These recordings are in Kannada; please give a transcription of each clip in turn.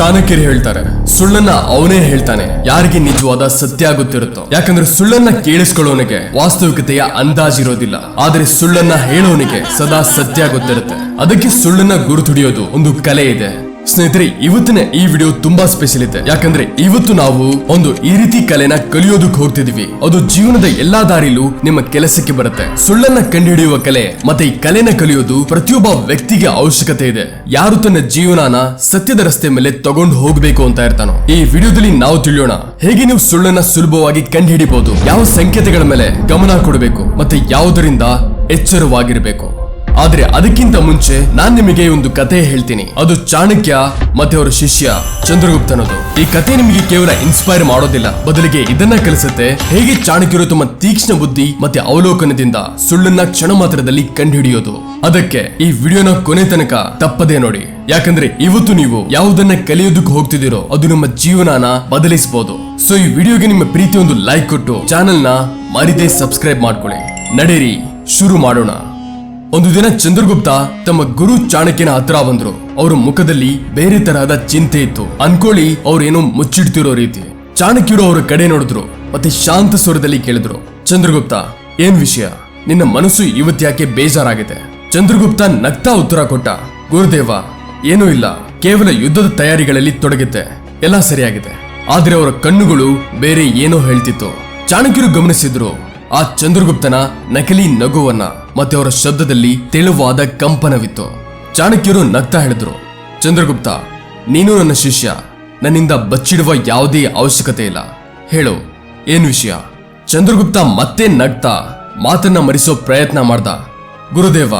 ಚಾಣಕ್ಯರು ಹೇಳ್ತಾರೆ, ಸುಳ್ಳನ್ನ ಅವನೇ ಹೇಳ್ತಾನೆ. ಯಾರಿಗೆ ನಿಜವಾದ ಸತ್ಯ ಆಗುತ್ತಿರುತ್ತೋ ಯಾಕಂದ್ರೆ ಸುಳ್ಳನ್ನ ಕೇಳಿಸ್ಕೊಳ್ಳೋನಿಗೆ ವಾಸ್ತವಿಕತೆಯ ಅಂದಾಜಿರೋದಿಲ್ಲ. ಆದ್ರೆ ಸುಳ್ಳನ್ನ ಹೇಳೋನಿಗೆ ಸದಾ ಸತ್ಯ ಆಗುತ್ತಿರುತ್ತೆ ಅದಕ್ಕೆ ಸುಳ್ಳನ್ನ ಗುರುತುಡಿಯೋದು ಒಂದು ಕಲೆ ಇದೆ. ಸ್ನೇಹಿತರೆ, ಇವತ್ತಿನ ಈ ವಿಡಿಯೋ ತುಂಬಾ ಸ್ಪೆಷಲ್ ಇದೆ. ಯಾಕಂದ್ರೆ ಇವತ್ತು ನಾವು ಒಂದು ಈ ರೀತಿ ಕಲೆನ ಕಲಿಯೋದಕ್ಕೆ ಹೋಗ್ತಿದೀವಿ. ಅದು ಜೀವನದ ಎಲ್ಲಾ ದಾರಿಲೂ ನಿಮ್ಮ ಕೆಲಸಕ್ಕೆ ಬರುತ್ತೆ. ಸುಳ್ಳನ್ನ ಕಂಡುಹಿಡಿಯುವ ಕಲೆ, ಮತ್ತೆ ಈ ಕಲೆನ ಕಲಿಯೋದು ಪ್ರತಿಯೊಬ್ಬ ವ್ಯಕ್ತಿಗೆ ಅವಶ್ಯಕತೆ ಇದೆ. ಯಾರು ತನ್ನ ಜೀವನನ ಸತ್ಯದ ರಸ್ತೆ ಮೇಲೆ ತಗೊಂಡು ಹೋಗ್ಬೇಕು ಅಂತ ಇರ್ತಾನೋ. ಈ ವಿಡಿಯೋದಲ್ಲಿ ನಾವು ತಿಳಿಯೋಣ. ಹೇಗೆ ನೀವು ಸುಳ್ಳನ್ನ ಸುಲಭವಾಗಿ ಕಂಡುಹಿಡಿಬಹುದು ಯಾವ ಸಂಕೇತಗಳ ಮೇಲೆ ಗಮನ ಕೊಡಬೇಕು? ಮತ್ತೆ ಯಾವುದರಿಂದ ಎಚ್ಚರವಾಗಿರಬೇಕು? ಆದ್ರೆ ಅದಕ್ಕಿಂತ ಮುಂಚೆ ನಾನ್ ನಿಮಗೆ ಒಂದು ಕತೆ ಹೇಳ್ತೀನಿ. ಅದು ಚಾಣಕ್ಯ ಮತ್ತೆ ಅವರ ಶಿಷ್ಯ ಚಂದ್ರಗುಪ್ತನದು. ಈ ಕತೆ ನಿಮಗೆ ಕೇವಲ ಇನ್ಸ್ಪೈರ್ ಮಾಡೋದಿಲ್ಲ. ಬದಲಿಗೆ ಇದನ್ನ ಕಲಿಸುತ್ತೆ ಹೇಗೆ ಚಾಣಕ್ಯರು ತಮ್ಮ ತೀಕ್ಷ್ಣ ಬುದ್ಧಿ ಮತ್ತೆ ಅವಲೋಕನದಿಂದ ಸುಳ್ಳನ್ನ ಕ್ಷಣ ಮಾತ್ರದಲ್ಲಿ ಕಂಡುಹಿಡಿಯೋದು. ಅದಕ್ಕೆ ಈ ವಿಡಿಯೋನ ಕೊನೆ ತನಕ ತಪ್ಪದೇ ನೋಡಿ. ಯಾಕಂದ್ರೆ ಇವತ್ತು ನೀವು ಯಾವುದನ್ನ ಕಲಿಯೋದಕ್ಕೆ ಹೋಗ್ತಿದ್ದೀರೋ ಅದು ನಿಮ್ಮ ಜೀವನನ ಬದಲಿಸಬಹುದು ಸೊ ಈ ವಿಡಿಯೋಗೆ ನಿಮ್ಮ ಪ್ರೀತಿ ಒಂದು ಲೈಕ್ ಕೊಟ್ಟು ಚಾನೆಲ್ನ ಮರಿದೇ ಸಬ್ಸ್ಕ್ರೈಬ್ ಮಾಡ್ಕೊಳ್ಳಿ. ನಡೀರಿ, ಶುರು ಮಾಡೋಣ. ಒಂದು ದಿನ ಚಂದ್ರಗುಪ್ತ ತಮ್ಮ ಗುರು ಚಾಣಕ್ಯನ ಹತ್ರ ಬಂದ್ರು. ಅವ್ರ ಮುಖದಲ್ಲಿ ಬೇರೆ ತರಹದ ಚಿಂತೆ ಇತ್ತು. ಅನ್ಕೊಳ್ಳಿ, ಅವ್ರೇನೋ ಮುಚ್ಚಿಡ್ತಿರೋ ರೀತಿ. ಚಾಣಕ್ಯರು ಅವರ ಕಡೆ ನೋಡಿದ್ರು. ಮತ್ತೆ ಶಾಂತ ಸ್ವರದಲ್ಲಿ ಕೇಳಿದ್ರು. ಚಂದ್ರಗುಪ್ತ, ಏನ್ ವಿಷಯ? ನಿನ್ನ ಮನಸ್ಸು ಇವತ್ತ್ಯಾಕೆ ಬೇಜಾರಾಗಿದೆ? ಚಂದ್ರಗುಪ್ತ ನಗ್ತಾ ಉತ್ತರ ಕೊಟ್ಟ. ಗುರುದೇವ, ಏನೂ ಇಲ್ಲ. ಕೇವಲ ಯುದ್ಧದ ತಯಾರಿಗಳಲ್ಲಿ ತೊಡಗಿದ್ದೆ. ಎಲ್ಲ ಸರಿಯಾಗಿದೆ. ಆದ್ರೆ ಅವರ ಕಣ್ಣುಗಳು ಬೇರೆ ಏನೋ ಹೇಳ್ತಿತ್ತು. ಚಾಣಕ್ಯರು ಗಮನಿಸಿದ್ರು. ಆ ಚಂದ್ರಗುಪ್ತನ ನಕಲಿ ನಗುವನ್ನ. ಮತ್ತೆ ಅವರ ಶಬ್ದದಲ್ಲಿ ತೆಳುವಾದ ಕಂಪನವಿತ್ತು. ಚಾಣಕ್ಯರು ನಗ್ತಾ ಹೇಳಿದ್ರು, ಚಂದ್ರಗುಪ್ತ, ನೀನು ನನ್ನ ಶಿಷ್ಯ. ನನ್ನಿಂದ ಬಚ್ಚಿಡುವ ಯಾವುದೇ ಅವಶ್ಯಕತೆ ಇಲ್ಲ. ಹೇಳು, ಏನ್ ವಿಷಯ? ಚಂದ್ರಗುಪ್ತ ಮತ್ತೆ ನಗ್ತಾ ಮಾತನ್ನ ಮರೆಸೋ ಪ್ರಯತ್ನ ಮಾಡ್ದ. ಗುರುದೇವ,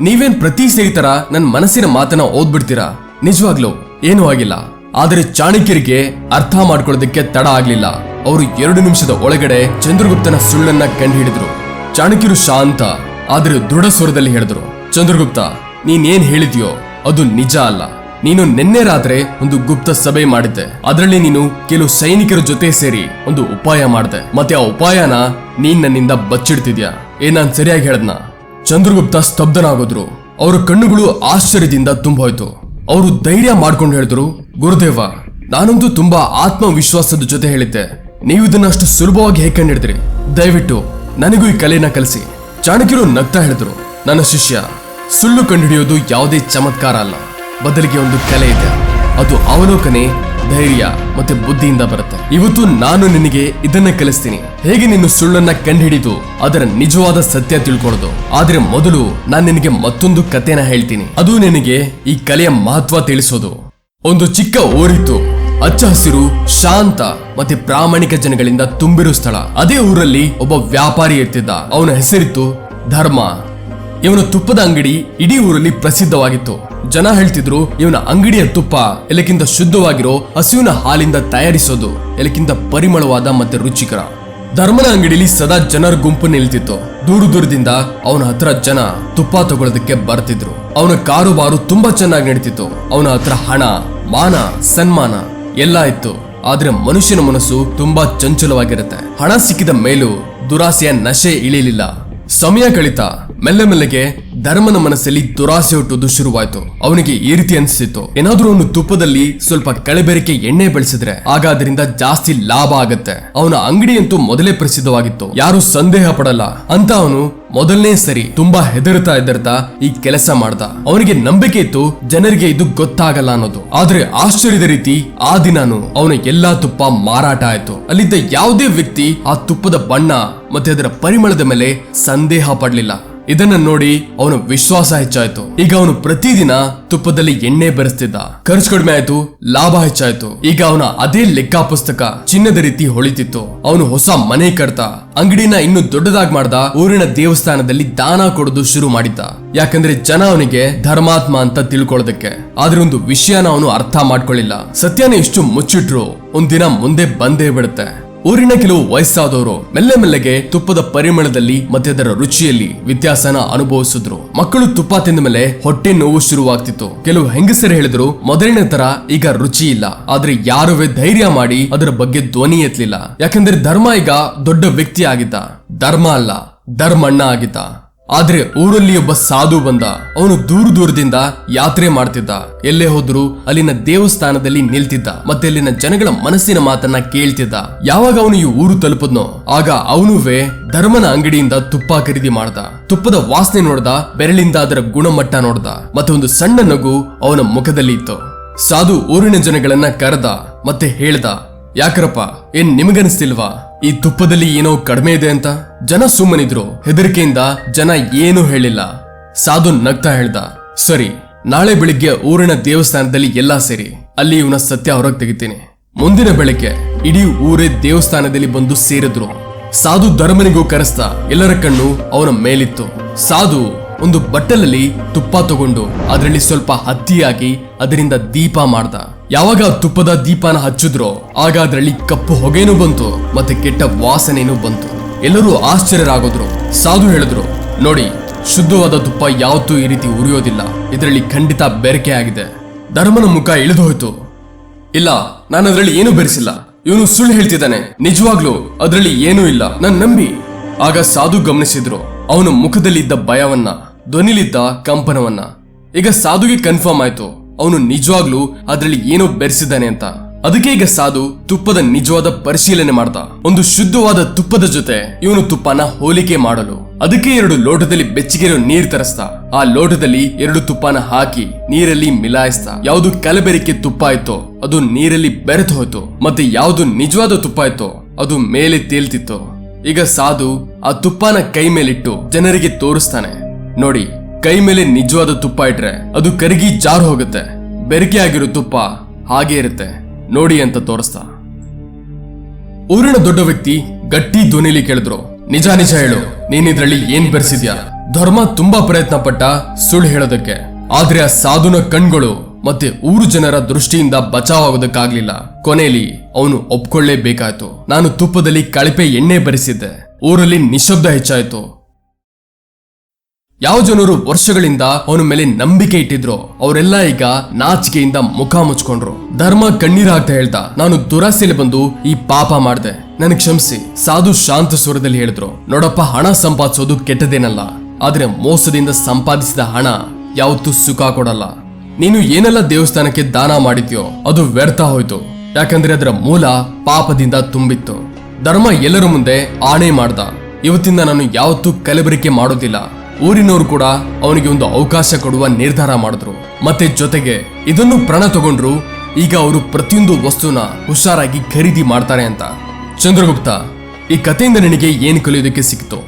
ನೀವೇನ್ ಪ್ರತಿ ಸ್ನೇಹಿತರ ತರ ನನ್ನ ಮನಸ್ಸಿನ ಮಾತನ್ನ ಓದ್ಬಿಡ್ತೀರಾ? ನಿಜವಾಗ್ಲೂ, ಏನೂ ಆಗಿಲ್ಲ. ಆದರೆ ಚಾಣಕ್ಯರಿಗೆ ಅರ್ಥ ಮಾಡ್ಕೊಳ್ಳೋದಕ್ಕೆ ತಡ ಆಗ್ಲಿಲ್ಲ. ಅವರು ಎರಡು ನಿಮಿಷದ ಒಳಗಡೆ ಚಂದ್ರಗುಪ್ತನ ಸುಳ್ಳನ್ನ ಕಂಡುಹಿಡಿದ್ರು. ಚಾಣಕ್ಯರು ಶಾಂತ ಆದ್ರೆ ದೃಢ ಸ್ವರದಲ್ಲಿ ಹೇಳಿದ್ರು, ಚಂದ್ರಗುಪ್ತ, ನೀನೇನ್ ಹೇಳಿದ್ಯೋ ಅದು ನಿಜ ಅಲ್ಲ. ನೀನು ನಿನ್ನೆ ರಾತ್ರಿ ಒಂದು ಗುಪ್ತ ಸಭೆ ಮಾಡಿದ್ದೆ. ಅದರಲ್ಲಿ ನೀನು ಕೆಲವು ಸೈನಿಕರ ಜೊತೆ ಸೇರಿ ಒಂದು ಉಪಾಯ ಮಾಡಿದೆ. ಮತ್ತೆ ಆ ಉಪಾಯನ ನೀನ್ ನನ್ನಿಂದ ಬಚ್ಚಿಡ್ತಿದ್ಯಾ? ಏನ್ ನಾನ್ ಸರಿಯಾಗಿ ಹೇಳದ್ನ? ಚಂದ್ರಗುಪ್ತ ಸ್ತಬ್ಧನಾಗೋದ್ರು. ಅವರ ಕಣ್ಣುಗಳು ಆಶ್ಚರ್ಯದಿಂದ ತುಂಬೋಯ್ತು. ಅವರು ಧೈರ್ಯ ಮಾಡ್ಕೊಂಡು ಹೇಳಿದ್ರು, ಗುರುದೇವ, ನಾನಂತೂ ತುಂಬಾ ಆತ್ಮವಿಶ್ವಾಸದ ಜೊತೆ ಹೇಳಿದ್ದೆ. ನೀವು ಇದನ್ನ ಅಷ್ಟು ಸುಲಭವಾಗಿ ಹೇಗೆ ಕಂಡಿಡಿದ್ರಿ ದಯವಿಟ್ಟು ನನಗೂ ಈ ಕಲೆನ ಕಲಿಸಿ. ಚಾಣಕ್ಯರು ನಗ್ತಾ ಹೇಳಿದ್ರು, ನನ್ನ ಶಿಷ್ಯ, ಸುಳ್ಳು ಕಂಡುಹಿಡಿಯೋದು ಯಾವುದೇ ಚಮತ್ಕಾರ ಅಲ್ಲ. ಬದಲಿಗೆ ಒಂದು ಕಲೆ ಇದೆ. ಅದು ಅವಲೋಕನೆ, ಧೈರ್ಯ ಮತ್ತೆ ಬುದ್ಧಿಯಿಂದ ಬರುತ್ತೆ. ಇವತ್ತು ನಾನು ನಿನಗೆ ಇದನ್ನ ಕಲಿಸ್ತೀನಿ. ಹೇಗೆ ನೀನು ಸುಳ್ಳನ್ನ ಕಂಡುಹಿಡಿದು ಅದರ ನಿಜವಾದ ಸತ್ಯ ತಿಳ್ಕೊಳ್ಳೋದು? ಆದ್ರೆ ಮೊದಲು ನಾನು ನಿನಗೆ ಮತ್ತೊಂದು ಕಥೆನ ಹೇಳ್ತೀನಿ. ಅದು ನಿನಗೆ ಈ ಕಲೆಯ ಮಹತ್ವ ತಿಳಿಸೋದು. ಒಂದು ಚಿಕ್ಕ ಊರಿತ್ತು. ಹಚ್ಚ ಹಸಿರು, ಶಾಂತ ಮತ್ತೆ ಪ್ರಾಮಾಣಿಕ ಜನಗಳಿಂದ ತುಂಬಿರುವ ಸ್ಥಳ. ಅದೇ ಊರಲ್ಲಿ ಒಬ್ಬ ವ್ಯಾಪಾರಿ ಇರ್ತಿದ್ದ. ಅವನ ಹೆಸರಿತ್ತು ಧರ್ಮ. ಇವನ ತುಪ್ಪದ ಅಂಗಡಿ ಇಡೀ ಊರಲ್ಲಿ ಪ್ರಸಿದ್ಧವಾಗಿತ್ತು. ಜನ ಹೇಳ್ತಿದ್ರು, ಇವನ ಅಂಗಡಿಯ ತುಪ್ಪ ಎಲ್ಲಕ್ಕಿಂತ ಶುದ್ಧವಾಗಿರೋ ಹಸುವಿನ ಹಾಲಿಂದ ತಯಾರಿಸೋದು ಎಲ್ಲಕ್ಕಿಂತ ಪರಿಮಳವಾದ ಮತ್ತೆ ರುಚಿಕರ. ಧರ್ಮನ ಅಂಗಡಿಲಿ ಸದಾ ಜನರ ಗುಂಪು ನಿಲ್ತಿತ್ತು. ದೂರ ದೂರದಿಂದ ಅವನ ಹತ್ರ ಜನ ತುಪ್ಪ ತಗೊಳ್ಳೋದಕ್ಕೆ ಬರ್ತಿದ್ರು. ಅವನ ಕಾರುಬಾರು ತುಂಬಾ ಚೆನ್ನಾಗಿ ನಡೀತಿತ್ತು. ಅವನ ಹತ್ರ ಹಣ, ಮಾನ, ಸನ್ಮಾನ ಎಲ್ಲ ಇತ್ತು. ಆದ್ರೆ ಮನುಷ್ಯನ ಮನಸ್ಸು ತುಂಬಾ ಚಂಚಲವಾಗಿರುತ್ತೆ. ಹಣ ಸಿಕ್ಕಿದ ಮೇಲೂ ದುರಾಸೆಯ ನಶೆ ಇಳಿಲಿಲ್ಲ. ಸಮಯ ಕಳಿತ ಮೆಲ್ಲ ಮೆಲ್ಲೆಗೆ ಧರ್ಮನ ಮನಸ್ಸಲ್ಲಿ ದುರಾಸೆ ಹುಟ್ಟುವುದು ಶುರುವಾಯ್ತು. ಅವನಿಗೆ ಈ ರೀತಿ ಅನಿಸ್ತಿತ್ತು ಏನಾದ್ರೂ ಅವನು ತುಪ್ಪದಲ್ಲಿ ಸ್ವಲ್ಪ ಕಳೆಬೆರಕೆ ಎಣ್ಣೆ ಬೆಳೆಸಿದ್ರೆ ಆಗ ಅದರಿಂದ ಜಾಸ್ತಿ ಲಾಭ ಆಗತ್ತೆ. ಅವನ ಅಂಗಡಿಯಂತೂ ಮೊದಲೇ ಪ್ರಸಿದ್ಧವಾಗಿತ್ತು. ಯಾರು ಸಂದೇಹ ಪಡಲ್ಲ. ಅಂತ ಅವನು ಮೊದಲನೇ ಸರಿ ತುಂಬಾ ಹೆದರ್ತಾ ಹೆದರ್ತಾ ಈ ಕೆಲಸ ಮಾಡ್ದ. ಅವನಿಗೆ ನಂಬಿಕೆ ಇತ್ತು ಜನರಿಗೆ ಇದು ಗೊತ್ತಾಗಲ್ಲ ಅನ್ನೋದು. ಆದ್ರೆ ಆಶ್ಚರ್ಯದ ರೀತಿ ಆ ದಿನಾನು ಅವನ ಎಲ್ಲಾ ತುಪ್ಪ ಮಾರಾಟ ಆಯ್ತು. ಅಲ್ಲಿದ್ದ ಯಾವುದೇ ವ್ಯಕ್ತಿ ಆ ತುಪ್ಪದ ಬಣ್ಣ ಮತ್ತೆ ಅದರ ಪರಿಮಳದ ಮೇಲೆ ಸಂದೇಹ ಪಡ್ಲಿಲ್ಲ. ಇದನ್ನ ನೋಡಿ ಅವನ ವಿಶ್ವಾಸ ಹೆಚ್ಚಾಯ್ತು. ಈಗ ಅವನು ಪ್ರತಿದಿನ ತುಪ್ಪದಲ್ಲಿ ಎಣ್ಣೆ ಬೆರೆಸ್ತಿದ್ದ. ಖರ್ಚು ಕಡಿಮೆ ಆಯ್ತು, ಲಾಭ ಹೆಚ್ಚಾಯ್ತು. ಈಗ ಅವನ ಅದೇ ಲೆಕ್ಕ ಪುಸ್ತಕ ಚಿನ್ನದ ರೀತಿ ಹೊಳಿತಿತ್ತು. ಅವನು ಹೊಸ ಮನೆ ಕಟ್ತ ಅಂಗಡಿನ ಇನ್ನು ದೊಡ್ಡದಾಗಿ ಮಾಡ್ದ, ಊರಿನ ದೇವಸ್ಥಾನದಲ್ಲಿ ದಾನ ಕೊಡೋದು ಶುರು ಮಾಡಿದ್ದ. ಯಾಕಂದ್ರೆ ಜನ ಅವನಿಗೆ ಧರ್ಮಾತ್ಮ ಅಂತ ತಿಳ್ಕೊಳ್ಳೋದಕ್ಕೆ. ಆದ್ರೆ ಒಂದು ವಿಷಯನ ಅವನು ಅರ್ಥ ಮಾಡ್ಕೊಳ್ಳಿಲ್ಲ. ಸತ್ಯನ ಎಷ್ಟು ಮುಚ್ಚಿಟ್ರು, ಒಂದಿನ ಮುಂದೆ ಬಂದೇ ಬಿಡುತ್ತೆ. ಊರಿನ ಕೆಲವು ವಯಸ್ಸಾದವರು ಮೆಲ್ಲೆ ಮೆಲ್ಲೆಗೆ ತುಪ್ಪದ ಪರಿಮಳದಲ್ಲಿ ಮತ್ತೆ ಅದರ ರುಚಿಯಲ್ಲಿ ವ್ಯತ್ಯಾಸನ ಅನುಭವಿಸಿದ್ರು. ಮಕ್ಕಳು ತುಪ್ಪ ತಿಂದ ಮೇಲೆ ಹೊಟ್ಟೆ ನೋವು ಶುರುವಾಗ್ತಿತ್ತು. ಕೆಲವು ಹೆಂಗಸರು ಹೇಳಿದ್ರು, ಮೊದಲಿನ ತರ ಈಗ ರುಚಿ ಇಲ್ಲ. ಆದ್ರೆ ಯಾರುವೇ ಧೈರ್ಯ ಮಾಡಿ ಅದರ ಬಗ್ಗೆ ಧ್ವನಿ ಎತ್ತಲಿಲ್ಲ. ಯಾಕಂದ್ರೆ ಧರ್ಮ ಈಗ ದೊಡ್ಡ ವ್ಯಕ್ತಿ ಆಗಿದ್ದ ಧರ್ಮ ಅಲ್ಲ, ಧರ್ಮಣ್ಣ ಆಗಿದ್ದ. ಆದ್ರೆ ಊರಲ್ಲಿ ಒಬ್ಬ ಸಾಧು ಬಂದ. ಅವನು ದೂರ ದೂರದಿಂದ ಯಾತ್ರೆ ಮಾಡ್ತಿದ್ದ. ಎಲ್ಲೇ ಹೋದ್ರು ಅಲ್ಲಿನ ದೇವಸ್ಥಾನದಲ್ಲಿ ನಿಲ್ತಿದ್ದ. ಮತ್ತೆ ಅಲ್ಲಿನ ಜನಗಳ ಮನಸ್ಸಿನ ಮಾತನ್ನ ಕೇಳ್ತಿದ್ದ. ಯಾವಾಗ ಅವನು ಈ ಊರು ತಲುಪದ್ನೋ, ಆಗ ಅವನುವೇ ಧರ್ಮನ ಅಂಗಡಿಯಿಂದ ತುಪ್ಪ ಖರೀದಿ ಮಾಡ್ದ. ತುಪ್ಪದ ವಾಸನೆ ನೋಡ್ದ, ಬೆರಳಿಂದ ಅದರ ಗುಣಮಟ್ಟ ನೋಡ್ದ. ಮತ್ತೆ ಒಂದು ಸಣ್ಣ ನಗು ಅವನ ಮುಖದಲ್ಲಿ ಇತ್ತು. ಸಾಧು ಊರಿನ ಜನಗಳನ್ನ ಕರೆದ, ಮತ್ತೆ ಹೇಳ್ದ, ಯಾಕ್ರಪ್ಪ, ಏನ್ ನಿಮಗನಿಸ್ತಿಲ್ವಾ ಈ ತುಪ್ಪದಲ್ಲಿ ಏನೋ ಕಡಿಮೆ ಇದೆ ಅಂತ ಜನ ಸುಮ್ಮನಿದ್ರು. ಹೆದರಿಕೆಯಿಂದ ಜನ ಏನೂ ಹೇಳಿಲ್ಲ. ಸಾಧು ನಗ್ತಾ ಹೇಳ್ದ, ಸರಿ, ನಾಳೆ ಬೆಳಿಗ್ಗೆ ಊರಿನ ದೇವಸ್ಥಾನದಲ್ಲಿ ಎಲ್ಲಾ ಸೇರಿ, ಅಲ್ಲಿ ಇವನ ಸತ್ಯ ಹೊರಗೆ ತೆಗಿತೀನಿ. ಮುಂದಿನ ಬೆಳಿಗ್ಗೆ ಇಡೀ ಊರೇ ದೇವಸ್ಥಾನದಲ್ಲಿ ಬಂದು ಸೇರಿದ್ರು. ಸಾಧು ಧರ್ಮನಿಗೂ ಕರೆಸ್ತಾ ಎಲ್ಲರ ಕಣ್ಣು ಅವನ ಮೇಲಿತ್ತು. ಸಾಧು ಒಂದು ಬಟ್ಟಲಲ್ಲಿ ತುಪ್ಪ ತಗೊಂಡು, ಅದರಲ್ಲಿ ಸ್ವಲ್ಪ ಹತ್ತಿಯಾಗಿ ಅದರಿಂದ ದೀಪ ಮಾಡ್ದ. ಯಾವಾಗ ತುಪ್ಪದ ದೀಪನ ಹಚ್ಚಿದ್ರೋ ಆಗ ಅದರಲ್ಲಿ ಕಪ್ಪು ಹೊಗೆನೂ ಬಂತು ಮತ್ತೆ ಕೆಟ್ಟ ವಾಸನೆನೂ ಬಂತು. ಎಲ್ಲರೂ ಆಶ್ಚರ್ಯರಾಗೋದ್ರು, ಸಾಧು ಹೇಳಿದ್ರು, ನೋಡಿ, ಶುದ್ಧವಾದ ತುಪ್ಪ ಯಾವತ್ತೂ ಈ ರೀತಿ ಉರಿಯೋದಿಲ್ಲ, ಇದರಲ್ಲಿ ಖಂಡಿತ ಬೆರಕೆ ಆಗಿದೆ. ಧರ್ಮನ ಮುಖ ಇಳಿದು ಹೋಯ್ತು ಇಲ್ಲ, ನಾನು ಅದರಲ್ಲಿ ಏನೂ ಬೆರೆಸಿಲ್ಲ. ಇವನು ಸುಳ್ಳು ಹೇಳ್ತಿದ್ದಾನೆ. ನಿಜವಾಗ್ಲೂ ಅದರಲ್ಲಿ ಏನೂ ಇಲ್ಲ. ನನ್ ನಂಬಿ. ಆಗ ಸಾಧು ಗಮನಿಸಿದ್ರು, ಅವನ ಮುಖದಲ್ಲಿದ್ದ ಭಯವನ್ನ, ಧ್ವನಿಲಿದ್ದ ಕಂಪನವನ್ನ. ಈಗ ಸಾಧುಗೆ ಕನ್ಫರ್ಮ್ ಆಯ್ತು. ಅವನು ನಿಜವಾಗ್ಲೂ ಅದರಲ್ಲಿ ಏನೋ ಬೆರೆಸಿದ್ದಾನೆ ಅಂತ. ಅದಕ್ಕೆ ಈಗ ಸಾಧು ತುಪ್ಪದ ನಿಜವಾದ ಪರಿಶೀಲನೆ ಮಾಡ್ದ. ಒಂದು ಶುದ್ಧವಾದ ತುಪ್ಪದ ಜೊತೆ ಇವನು ತುಪ್ಪನ ಹೋಲಿಕೆ ಮಾಡಲು. ಅದಕ್ಕೆ ಎರಡು ಲೋಟದಲ್ಲಿ ಬೆಚ್ಚಗಿರೋ ನೀರ್ ತರಿಸ್ತ ಆ ಲೋಟದಲ್ಲಿ ಎರಡು ತುಪ್ಪನ ಹಾಕಿ ನೀರಲ್ಲಿ ಮಿಲಾಯಿಸ್ತ ಯಾವುದು ಕಲಬೆರಕೆ ತುಪ್ಪ ಆಯ್ತೋ ಅದು ನೀರಲ್ಲಿ ಬೆರೆತು ಹೋಯ್ತು. ಮತ್ತೆ ಯಾವುದು ನಿಜವಾದ ತುಪ್ಪ ಆಯ್ತೋ ಅದು ಮೇಲೆ ತೇಲ್ತಿತ್ತು. ಈಗ ಸಾಧು ಆ ತುಪ್ಪನ ಕೈ ಮೇಲಿಟ್ಟು ಜನರಿಗೆ ತೋರಿಸ್ತಾನೆ. ನೋಡಿ. ಕೈ ಮೇಲೆ ನಿಜವಾದ ತುಪ್ಪ ಇಟ್ರೆ ಅದು ಕರಗಿ ಜಾರು ಹೋಗುತ್ತೆ. ಬೆರಕೆ ಆಗಿರೋ ತುಪ್ಪ ಹಾಗೆ ಇರುತ್ತೆ. ನೋಡಿ ಅಂತ ತೋರಿಸ್ತಾ. ಊರಿನ ದೊಡ್ಡ ವ್ಯಕ್ತಿ ಗಟ್ಟಿ ಧ್ವನಿಲಿ ಕೇಳಿದ್ರು, ನಿಜ ನಿಜ ಹೇಳು ನೀನಿದ್ರಲ್ಲಿ ಏನ್ ಬೆರೆಸಿದ್ಯಾ? ಧರ್ಮ ತುಂಬಾ ಪ್ರಯತ್ನ ಪಟ್ಟ ಸುಳ್ಳು ಹೇಳೋದಕ್ಕೆ. ಆದ್ರೆ ಆ ಸಾಧುನ ಕಣ್ಗಳು ಮತ್ತೆ ಊರು ಜನರ ದೃಷ್ಟಿಯಿಂದ ಬಚಾವಾಗೋದಕ್ಕಾಗ್ಲಿಲ್ಲ. ಕೊನೆಯಲ್ಲಿ ಅವನು ಒಪ್ಕೊಳ್ಳೇಬೇಕಾಯ್ತು. ನಾನು ತುಪ್ಪದಲ್ಲಿ ಕಳಪೆ ಎಣ್ಣೆ ಬರೆಸಿದ್ದೆ. ಊರಲ್ಲಿ ನಿಶಬ್ದ ಹೆಚ್ಚಾಯ್ತು. ಯಾವ ಜನರು ವರ್ಷಗಳಿಂದ ಅವನ ಮೇಲೆ ನಂಬಿಕೆ ಇಟ್ಟಿದ್ರು, ಅವರೆಲ್ಲ ಈಗ ನಾಚಿಕೆಯಿಂದ ಮುಖ ಮುಚ್ಕೊಂಡ್ರು. ಧರ್ಮ ಕಣ್ಣೀರಾಗ್ತಾ ಹೇಳ್ದ ನಾನು ದುರಾಸೆಯಲ್ಲಿ ಬಂದು ಈ ಪಾಪ ಮಾಡಿದೆ. ನನಗೆ ಕ್ಷಮಿಸಿ, ಸಾಧು ಶಾಂತ ಸ್ವರದಲ್ಲಿ ಹೇಳಿದ್ರು. ನೋಡಪ್ಪ, ಹಣ ಸಂಪಾದಿಸೋದು ಕೆಟ್ಟದೇನಲ್ಲ ಆದ್ರೆ ಮೋಸದಿಂದ ಸಂಪಾದಿಸಿದ ಹಣ ಯಾವತ್ತೂ ಸುಖ ಕೊಡಲ್ಲ. ನೀನು ಏನೆಲ್ಲ ದೇವಸ್ಥಾನಕ್ಕೆ ದಾನ ಮಾಡಿದ್ಯೋ, ಅದು ವ್ಯರ್ಥ ಹೋಯ್ತು. ಯಾಕಂದ್ರೆ ಅದರ ಮೂಲ ಪಾಪದಿಂದ ತುಂಬಿತ್ತು. ಧರ್ಮ ಎಲ್ಲರ ಮುಂದೆ ಆಣೆ ಮಾಡ್ದ. ಇವತ್ತಿಂದ ನಾನು ಯಾವತ್ತೂ ಕಲಬೆರಕೆ ಮಾಡೋದಿಲ್ಲ. ಊರಿನವರು ಕೂಡ ಅವನಿಗೆ ಒಂದು ಅವಕಾಶ ಕೊಡುವ ನಿರ್ಧಾರ ಮಾಡಿದ್ರು. ಮತ್ತೆ ಜೊತೆಗೆ ಇದನ್ನು ಪ್ರಣ ತಗೊಂಡ್ರು, ಈಗ ಅವರು ಪ್ರತಿಯೊಂದು ವಸ್ತುನ ಹುಷಾರಾಗಿ ಖರೀದಿ ಮಾಡ್ತಾರೆ ಅಂತ. ಚಂದ್ರಗುಪ್ತ, ಈ ಕಥೆಯಿಂದ ನಿನಗೆ ಏನು ಕಲಿಯೋದಕ್ಕೆ ಸಿಕ್ತು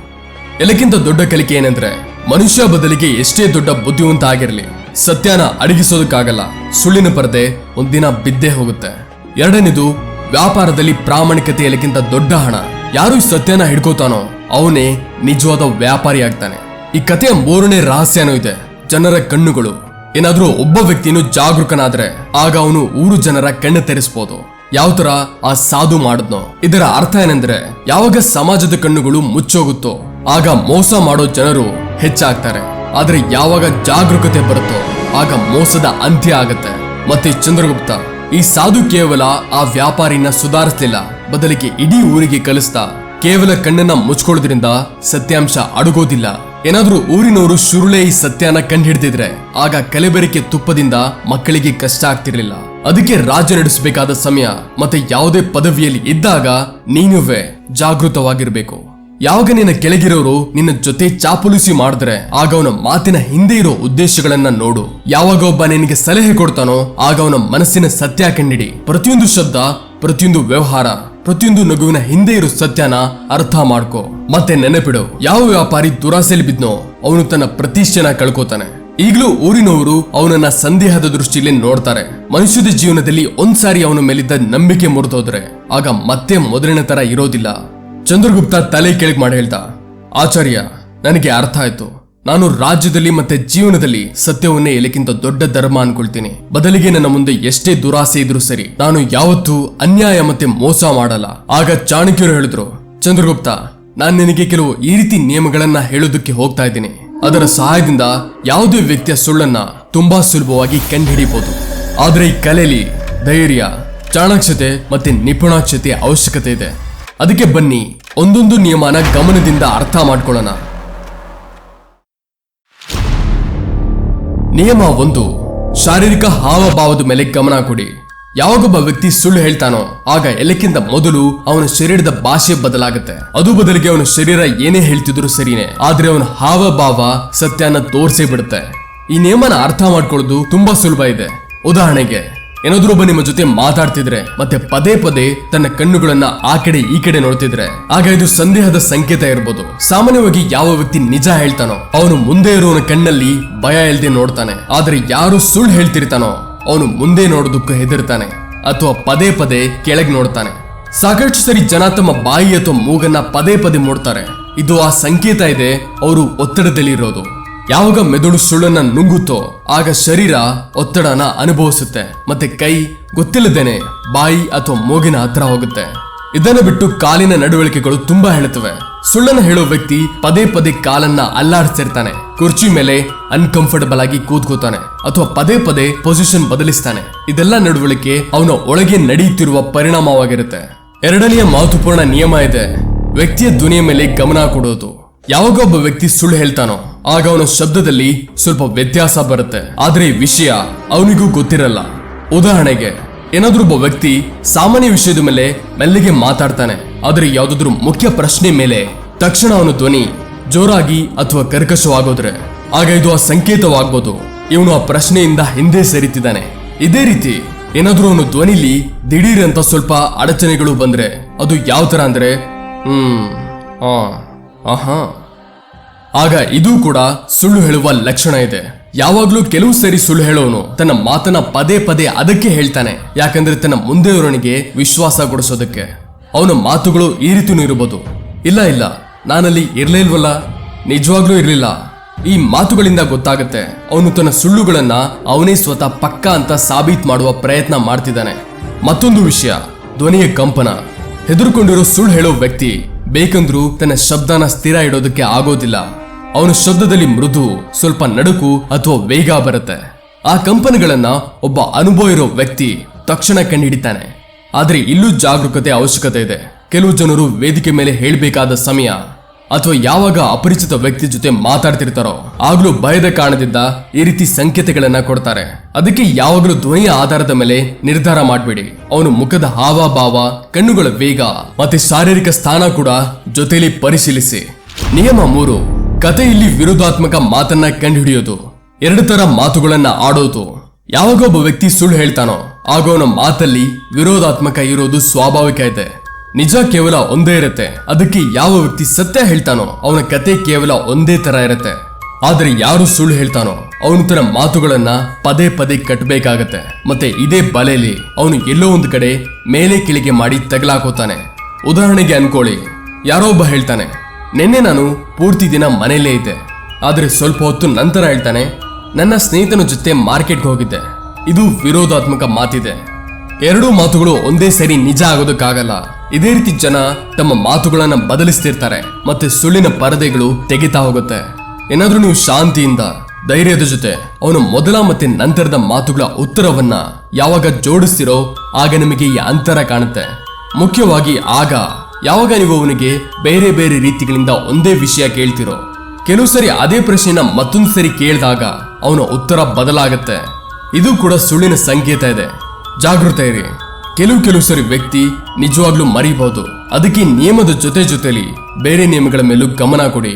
ಎಲ್ಲಕ್ಕಿಂತ ದೊಡ್ಡ ಕಲಿಕೆ ಏನಂದ್ರೆ, ಮನುಷ್ಯ ಬದಲಿಗೆ ಎಷ್ಟೇ ದೊಡ್ಡ ಬುದ್ಧಿವಂತ ಆಗಿರಲಿ, ಸತ್ಯನ ಅಡಗಿಸೋದಕ್ಕಾಗಲ್ಲ. ಸುಳ್ಳಿನ ಪರದೆ ಒಂದಿನ ಬಿದ್ದೇ ಹೋಗುತ್ತೆ. ಎರಡನೇದು, ವ್ಯಾಪಾರದಲ್ಲಿ ಪ್ರಾಮಾಣಿಕತೆ ಎಲ್ಲಕ್ಕಿಂತ ದೊಡ್ಡ ಹಣ. ಯಾರು ಈ ಸತ್ಯನ ಹಿಡ್ಕೋತಾನೋ, ಅವನೇ ನಿಜವಾದ ವ್ಯಾಪಾರಿ ಆಗ್ತಾನೆ ಈ ಕಥೆಯ ಮೂರನೇ ರಹಸ್ಯನೂ ಇದೆ. ಜನರ ಕಣ್ಣುಗಳು. ಏನಾದ್ರೂ ಒಬ್ಬ ವ್ಯಕ್ತಿಯನ್ನು ಜಾಗರೂಕನಾದ್ರೆ ಆಗ ಅವನು ಊರು ಜನರ ಕಣ್ಣು ತೆರೆಸ್ಬೋದು. ಯಾವ ತರ ಆ ಸಾಧು ಮಾಡಿದ್ನೋ. ಇದರ ಅರ್ಥ ಏನಂದ್ರೆ, ಯಾವಾಗ ಸಮಾಜದ ಕಣ್ಣುಗಳು ಮುಚ್ಚೋಗುತ್ತೋ, ಆಗ ಮೋಸ ಮಾಡೋ ಜನರು ಹೆಚ್ಚಾಗ್ತಾರೆ. ಆದ್ರೆ ಯಾವಾಗ ಜಾಗರೂಕತೆ ಬರುತ್ತೋ, ಆಗ ಮೋಸದ ಅಂತ್ಯ ಆಗತ್ತೆ. ಮತ್ತೆ ಚಂದ್ರಗುಪ್ತ, ಈ ಸಾಧು ಕೇವಲ ಆ ವ್ಯಾಪಾರಿನ ಸುಧಾರಿಸ್ಲಿಲ್ಲ. ಬದಲಿಗೆ ಇಡೀ ಊರಿಗೆ ಕಲಿಸ್ತಾ ಕೇವಲ ಕಣ್ಣನ್ನ ಮುಚ್ಕೊಳ್ಳೋದ್ರಿಂದ ಸತ್ಯಾಂಶ ಅಡಗೋದಿಲ್ಲ. ಏನಾದ್ರೂ ಊರಿನವರು ಶುರುಳೆ ಈ ಸತ್ಯನ ಕಂಡುಹಿಡಿದಿದ್ರೆ, ಆಗ ಕಲೆಬೆರಕೆ ತುಪ್ಪದಿಂದ ಮಕ್ಕಳಿಗೆ ಕಷ್ಟ ಆಗ್ತಿರ್ಲಿಲ್ಲ. ಅದಕ್ಕೆ ರಾಜ ನಡೆಸಬೇಕಾದ ಸಮಯ ಮತ್ತೆ ಯಾವುದೇ ಪದವಿಯಲ್ಲಿ ಇದ್ದಾಗ ನೀನುವೆ ಜಾಗೃತವಾಗಿರ್ಬೇಕು. ಯಾವಾಗ ನಿನ್ನ ಕೆಳಗಿರೋರು ನಿನ್ನ ಜೊತೆ ಚಾಪುಲಿಸಿ ಮಾಡಿದ್ರೆ, ಆಗ ಅವನ ಮಾತಿನ ಹಿಂದೆ ಇರೋ ಉದ್ದೇಶಗಳನ್ನ ನೋಡು. ಯಾವಾಗ ಒಬ್ಬ ನಿನಗೆ ಸಲಹೆ ಕೊಡ್ತಾನೋ, ಆಗ ಅವನ ಮನಸ್ಸಿನ ಸತ್ಯ ಕಂಡಿಡಿ. ಪ್ರತಿಯೊಂದು ಶಬ್ದ, ಪ್ರತಿಯೊಂದು ವ್ಯವಹಾರ ಪ್ರತಿಯೊಂದು ನಗುವಿನ ಹಿಂದೆ ಇರೋ ಸತ್ಯನ ಅರ್ಥ ಮಾಡ್ಕೋ. ಮತ್ತೆ ನೆನಪಿಡು, ಯಾವ ವ್ಯಾಪಾರಿ ದುರಾಸೆಲಿ ಬಿದ್ನೋ ಅವನು ತನ್ನ ಪ್ರತಿಷ್ಠೆನ ಕಳ್ಕೋತಾನೆ. ಈಗಲೂ ಊರಿನವರು ಅವನನ್ನ ಸಂದೇಹದ ದೃಷ್ಟಿಯಲ್ಲಿ ನೋಡ್ತಾರೆ. ಮನುಷ್ಯದ ಜೀವನದಲ್ಲಿ ಒಂದ್ಸಾರಿ ಅವನ ಮೇಲಿದ್ದ ನಂಬಿಕೆ ಮುರಿದೋದ್ರೆ, ಆಗ ಮತ್ತೆ ಮೊದಲಿನ ತರ ಇರೋದಿಲ್ಲ. ಚಂದ್ರಗುಪ್ತ ತಲೆ ಕೆಳಗೆ ಮಾಡಿ ಹೇಳ್ದ ಆಚಾರ್ಯ, ನನಗೆ ಅರ್ಥ ಆಯ್ತು. ನಾನು ರಾಜ್ಯದಲ್ಲಿ ಮತ್ತೆ ಜೀವನದಲ್ಲಿ ಸತ್ಯವನ್ನೇ ಎಲೆಕ್ಕಿಂತ ದೊಡ್ಡ ಧರ್ಮ ಅನ್ಕೊಳ್ತೀನಿ. ಬದಲಿಗೆ ನನ್ನ ಮುಂದೆ ಎಷ್ಟೇ ದುರಾಸೆ ಇದ್ರೂ ಸರಿ, ನಾನು ಯಾವತ್ತೂ ಅನ್ಯಾಯ ಮತ್ತೆ ಮೋಸ ಮಾಡಲ್ಲ. ಆಗ ಚಾಣಕ್ಯರು ಹೇಳಿದ್ರು, ಚಂದ್ರಗುಪ್ತ, ನಾನು ನಿನಗೆ ಕೆಲವು ಈ ರೀತಿ ನಿಯಮಗಳನ್ನ ಹೇಳೋದಕ್ಕೆ ಹೋಗ್ತಾ ಇದ್ದೀನಿ. ಅದರ ಸಹಾಯದಿಂದ ಯಾವುದೇ ವ್ಯಕ್ತಿಯ ಸುಳ್ಳನ್ನ ತುಂಬಾ ಸುಲಭವಾಗಿ ಕಂಡುಹಿಡಿಯಬಹುದು ಆದ್ರೆ ಈ ಕಲೆಯಲ್ಲಿ ಧೈರ್ಯ ಚಾಣಾಕ್ಷತೆ ಮತ್ತೆ ನಿಪುಣಾಕ್ಷತೆಯ ಅವಶ್ಯಕತೆ ಇದೆ. ಅದಕ್ಕೆ ಬನ್ನಿ, ಒಂದೊಂದು ನಿಯಮನ ಗಮನದಿಂದ ಅರ್ಥ ಮಾಡ್ಕೊಳ್ಳೋಣ. ನಿಯಮ ಒಂದು ಶಾರೀರಿಕ ಹಾವಭಾವದ ಮೇಲೆ ಗಮನ ಕೊಡಿ. ಯಾವಾಗೊಬ್ಬ ವ್ಯಕ್ತಿ ಸುಳ್ಳು ಹೇಳ್ತಾನೋ, ಆಗ ಎಲ್ಲಕ್ಕಿಂತ ಮೊದಲು ಅವನ ಶರೀರದ ಭಾಷೆ ಬದಲಾಗುತ್ತೆ. ಅದು ಬದಲಿಗೆ ಅವನ ಶರೀರ ಏನೇ ಹೇಳ್ತಿದ್ರು ಸರಿನೇ. ಆದ್ರೆ ಅವನ ಹಾವಭಾವ ಸತ್ಯನ ತೋರಿಸೇ ಬಿಡುತ್ತೆ. ಈ ನಿಯಮನ ಅರ್ಥ ಮಾಡ್ಕೊಳ್ಳೋದು ತುಂಬಾ ಸುಲಭ ಇದೆ. ಉದಾಹರಣೆಗೆ ಏನಾದ್ರೂ ಒಬ್ಬ ನಿಮ್ಮ ಜೊತೆ ಮಾತಾಡ್ತಿದ್ರೆ ಮತ್ತೆ ಪದೇ ಪದೇ ತನ್ನ ಕಣ್ಣುಗಳನ್ನ ಆ ಕಡೆ ಈ ಕಡೆ ನೋಡ್ತಿದ್ರೆ, ಆಗ ಇದು ಸಂದೇಹದ ಸಂಕೇತ ಇರ್ಬೋದು. ಸಾಮಾನ್ಯವಾಗಿ ಯಾವ ವ್ಯಕ್ತಿ ನಿಜ ಹೇಳ್ತಾನೋ, ಅವನು ಮುಂದೆ ಇರುವವನ ಕಣ್ಣಲ್ಲಿ ಭಯ ಇಲ್ದೆ ನೋಡ್ತಾನೆ. ಆದ್ರೆ ಯಾರು ಸುಳ್ಳು ಹೇಳ್ತಿರ್ತಾನೋ, ಅವನು ಮುಂದೆ ನೋಡೋದಕ್ಕೂ ಹೆದರ್ತಾನೆ ಅಥವಾ ಪದೇ ಪದೇ ಕೆಳಗೆ ನೋಡ್ತಾನೆ. ಸಾಕಷ್ಟು ಸರಿ ಜನ ತಮ್ಮ ಬಾಯಿ ಅಥವಾ ಮೂಗನ್ನ ಪದೇ ಪದೇ ಮೂಡ್ತಾರೆ. ಇದು ಆ ಸಂಕೇತ ಇದೆ, ಅವರು ಒತ್ತಡದಲ್ಲಿರೋದು. ಯಾವಾಗ ಮೆದುಳು ಸುಳ್ಳನ್ನ ನುಂಗುತ್ತೋ ಆಗ ಶರೀರ ಒತ್ತಡನ ಅನುಭವಿಸುತ್ತೆ ಮತ್ತೆ ಕೈ ಗೊತ್ತಿಲ್ಲದೇನೆ ಬಾಯಿ ಅಥವಾ ಮೂಗಿನ ಹತ್ರ ಹೋಗುತ್ತೆ. ಇದನ್ನು ಬಿಟ್ಟು ಕಾಲಿನ ನಡವಳಿಕೆಗಳು ತುಂಬಾ ಹೇಳುತ್ತವೆ ಸುಳ್ಳನ್ನು ಹೇಳೋ ವ್ಯಕ್ತಿ ಪದೇ ಪದೇ ಕಾಲನ್ನ ಅಲ್ಲಾಡಿಸ್ತಿರ್ತಾನೆ ಕುರ್ಚಿ ಮೇಲೆ ಅನ್ಕಂಫರ್ಟಬಲ್ ಆಗಿ ಕೂತ್ಕೋತಾನೆ ಅಥವಾ ಪದೇ ಪದೇ ಪೊಸಿಷನ್ ಬದಲಿಸ್ತಾನೆ. ಇದೆಲ್ಲ ನಡವಳಿಕೆ ಅವನ ಒಳಗೆ ನಡೆಯುತ್ತಿರುವ ಪರಿಣಾಮವಾಗಿರುತ್ತೆ. ಎರಡನೆಯ ಮಹತ್ವಪೂರ್ಣ ನಿಯಮ ಇದೆ. ವ್ಯಕ್ತಿಯ ಧ್ವನಿಯ ಮೇಲೆ ಗಮನ ಕೊಡೋದು ಯಾವಾಗ ಒಬ್ಬ ವ್ಯಕ್ತಿ ಸುಳ್ಳು ಹೇಳ್ತಾನೋ ಆಗ ಅವನ ಶಬ್ದದಲ್ಲಿ ಸ್ವಲ್ಪ ವ್ಯತ್ಯಾಸ ಬರುತ್ತೆ. ಆದ್ರೆ ವಿಷಯ ಅವನಿಗೂ ಗೊತ್ತಿರಲ್ಲ. ಉದಾಹರಣೆಗೆ, ಏನಾದ್ರೂ ಒಬ್ಬ ವ್ಯಕ್ತಿ ಸಾಮಾನ್ಯ ವಿಷಯದ ಮೇಲೆ ಮೆಲ್ಲಿಗೆ ಮಾತಾಡ್ತಾನೆ. ಆದ್ರೆ ಯಾವ್ದಾದ್ರು ಮುಖ್ಯ ಪ್ರಶ್ನೆ ಮೇಲೆ ತಕ್ಷಣ ಅವನ ಧ್ವನಿ ಜೋರಾಗಿ ಅಥವಾ ಕರ್ಕಶವಾಗೋದ್ರೆ, ಆಗ ಇದು ಆ ಸಂಕೇತವಾಗ್ಬೋದು. ಇವನು ಆ ಪ್ರಶ್ನೆಯಿಂದ ಹಿಂದೆ ಸರಿತಿದ್ದಾನೆ. ಇದೇ ರೀತಿ, ಏನಾದ್ರೂ ಅವನು ಧ್ವನಿಲಿ ದಿಢೀರ್ ಅಂತ ಸ್ವಲ್ಪ ಅಡಚಣೆಗಳು ಬಂದ್ರೆ, ಅದು ಯಾವ ತರ ಅಂದ್ರೆ, ಹ್ಮ್ ಆಹಾ. ಆಗ ಇದು ಕೂಡ ಸುಳ್ಳು ಹೇಳುವ ಲಕ್ಷಣ ಇದೆ. ಯಾವಾಗ್ಲೂ ಕೆಲವು ಸರಿ ಸುಳ್ಳು ಹೇಳೋನು ತನ್ನ ಮಾತನ್ನ ಪದೇ ಪದೇ ಅದಕ್ಕೆ ಹೇಳ್ತಾನೆ. ಯಾಕಂದ್ರೆ ತನ್ನ ಮುಂದೆ ಇರೋನಿಗೆ ವಿಶ್ವಾಸ ಕೊಡಿಸೋದಕ್ಕೆ. ಅವನ ಮಾತುಗಳು ಈ ರೀತಿನೂ ಇರಬಹುದು ಇಲ್ಲ ಇಲ್ಲ, ನಾನಲ್ಲಿ ಇರ್ಲಿಲ್ವಲ್ಲ ನಿಜವಾಗ್ಲೂ ಇರ್ಲಿಲ್ಲ. ಈ ಮಾತುಗಳಿಂದ ಗೊತ್ತಾಗುತ್ತೆ, ಅವನು ತನ್ನ ಸುಳ್ಳುಗಳನ್ನ ಅವನೇ ಸ್ವತಃ ಪಕ್ಕ ಅಂತ ಸಾಬೀತ್ ಮಾಡುವ ಪ್ರಯತ್ನ ಮಾಡ್ತಿದ್ದಾನೆ. ಮತ್ತೊಂದು ವಿಷಯ, ಧ್ವನಿಯ ಕಂಪನ. ಹೆದರ್ಕೊಂಡಿರೋ ಸುಳ್ಳು ಹೇಳೋ ವ್ಯಕ್ತಿ ಬೇಕಂದ್ರೂ ತನ್ನ ಶಬ್ದನ ಸ್ಥಿರ ಇಡೋದಕ್ಕೆ ಆಗೋದಿಲ್ಲ. ಅವನ ಶಬ್ದದಲ್ಲಿ ಮೃದು, ಸ್ವಲ್ಪ ನಡುಕು ಅಥವಾ ವೇಗ ಬರುತ್ತೆ. ಆ ಕಂಪನಗಳನ್ನ ಒಬ್ಬ ಅನುಭವ ಇರೋ ವ್ಯಕ್ತಿ ತಕ್ಷಣ ಕಂಡುಹಿಡಿತಾನೆ. ಆದರೆ ಇಲ್ಲೂ ಜಾಗರೂಕತೆ ಅವಶ್ಯಕತೆ ಇದೆ. ಕೆಲವು ಜನರು ವೇದಿಕೆ ಮೇಲೆ ಹೇಳಬೇಕಾದ ಸಮಯ ಅಥವಾ ಯಾವಾಗ ಅಪರಿಚಿತ ವ್ಯಕ್ತಿ ಜೊತೆ ಮಾತಾಡ್ತಿರ್ತಾರೋ, ಆಗ್ಲೂ ಭಯದ ಕಾರಣದಿಂದ ಈ ರೀತಿ ಸಂಕೇತಗಳನ್ನ ಕೊಡ್ತಾರೆ. ಅದಕ್ಕೆ ಯಾವಾಗಲೂ ಧ್ವನಿಯ ಆಧಾರದ ಮೇಲೆ ನಿರ್ಧಾರ ಮಾಡಬೇಡಿ. ಅವನು ಮುಖದ ಹಾವಭಾವ, ಕಣ್ಣುಗಳ ವೇಗ ಮತ್ತೆ ಶಾರೀರಿಕ ಸ್ಥಾನ ಕೂಡ ಜೊತೆಯಲ್ಲಿ ಪರಿಶೀಲಿಸಿ. ನಿಯಮ ಮೂರು ಕಥೆಯಲ್ಲಿ ವಿರೋಧಾತ್ಮಕ ಮಾತನ್ನ ಕಂಡುಹಿಡಿಯೋದು, ಎರಡು ತರ ಮಾತುಗಳನ್ನ ಆಡೋದು. ಯಾವಾಗ ಒಬ್ಬ ವ್ಯಕ್ತಿ ಸುಳ್ಳು ಹೇಳ್ತಾನೋ ಆಗ ಅವನ ಮಾತಲ್ಲಿ ವಿರೋಧಾತ್ಮಕ ಇರೋದು ಸ್ವಾಭಾವಿಕ ಇದೆ. ನಿಜ ಕೇವಲ ಒಂದೇ ಇರುತ್ತೆ. ಅದಕ್ಕೆ ಯಾವ ವ್ಯಕ್ತಿ ಸತ್ಯ ಹೇಳ್ತಾನೋ, ಅವನ ಕತೆ ಕೇವಲ ಒಂದೇ ತರ ಇರುತ್ತೆ. ಆದ್ರೆ ಯಾರು ಸುಳ್ಳು ಹೇಳ್ತಾನೋ, ಅವನು ತರ ಮಾತುಗಳನ್ನ ಪದೇ ಪದೇ ಕಟ್ಟಬೇಕಾಗತ್ತೆ ಮತ್ತೆ ಇದೇ ಬಲೆಯಲ್ಲಿ ಅವನು ಎಲ್ಲೋ ಒಂದು ಕಡೆ ಮೇಲೆ ಕೆಳಗೆ ಮಾಡಿ ತಗಲಾಕೋತಾನೆ. ಉದಾಹರಣೆಗೆ ಅನ್ಕೊಳ್ಳಿ, ಯಾರೋ ಒಬ್ಬ ಹೇಳ್ತಾನೆ ನಿನ್ನೆ ನಾನು ಪೂರ್ತಿ ದಿನ ಮನೆಯಲ್ಲೇ ಇದ್ದೆ. ಆದರೆ ಸ್ವಲ್ಪ ಹೊತ್ತು ನಂತರ ಹೇಳ್ತಾನೆ, ನನ್ನ ಸ್ನೇಹಿತನ ಜೊತೆ ಮಾರ್ಕೆಟ್ಗೆ ಹೋಗಿದ್ದೆ. ಇದು ವಿರೋಧಾತ್ಮಕ ಮಾತಿದೆ. ಎರಡೂ ಮಾತುಗಳು ಒಂದೇ ಸರಿ ನಿಜ ಆಗೋದಕ್ಕಾಗಲ್ಲ. ಇದೇ ರೀತಿ ಜನ ತಮ್ಮ ಮಾತುಗಳನ್ನ ಬದಲಿಸ್ತಿರ್ತಾರೆ, ಮತ್ತೆ ಸುಳ್ಳಿನ ಪರದೆಗಳು ತೆಗಿತಾ ಹೋಗುತ್ತೆ. ಏನಾದ್ರೂ ನೀವು ಶಾಂತಿಯಿಂದ, ಧೈರ್ಯದ ಜೊತೆ ಅವನು ಮೊದಲ ಮತ್ತೆ ನಂತರದ ಮಾತುಗಳ ಉತ್ತರವನ್ನ ಯಾವಾಗ ಜೋಡಿಸ್ತಿರೋ, ಆಗ ನಿಮಗೆ ಈ ಅಂತರ ಕಾಣುತ್ತೆ. ಮುಖ್ಯವಾಗಿ ಆಗ ಯಾವಾಗ ನೀವು ಅವನಿಗೆ ಬೇರೆ ಬೇರೆ ರೀತಿಗಳಿಂದ ಒಂದೇ ವಿಷಯ ಕೇಳ್ತಿರೋ? ಕೆಲವು ಸರಿ ಅದೇ ಪ್ರಶ್ನೆನ ಮತ್ತೊಂದು ಸರಿ ಕೇಳಿದಾಗ ಅವನ ಉತ್ತರ ಬದಲಾಗತ್ತೆ. ಇದು ಕೂಡ ಸುಳ್ಳಿನ ಸಂಕೇತ ಇದೆ. ಜಾಗೃತ ಇರಿ. ಕೆಲವು ಕೆಲವು ಸರಿ ವ್ಯಕ್ತಿ ನಿಜವಾಗ್ಲೂ ಮರಿಬಹುದು. ಅದಕ್ಕೆ ನಿಯಮದ ಜೊತೆ ಜೊತೆಲಿ ಬೇರೆ ನಿಯಮಗಳ ಮೇಲೂ ಗಮನ ಕೊಡಿ.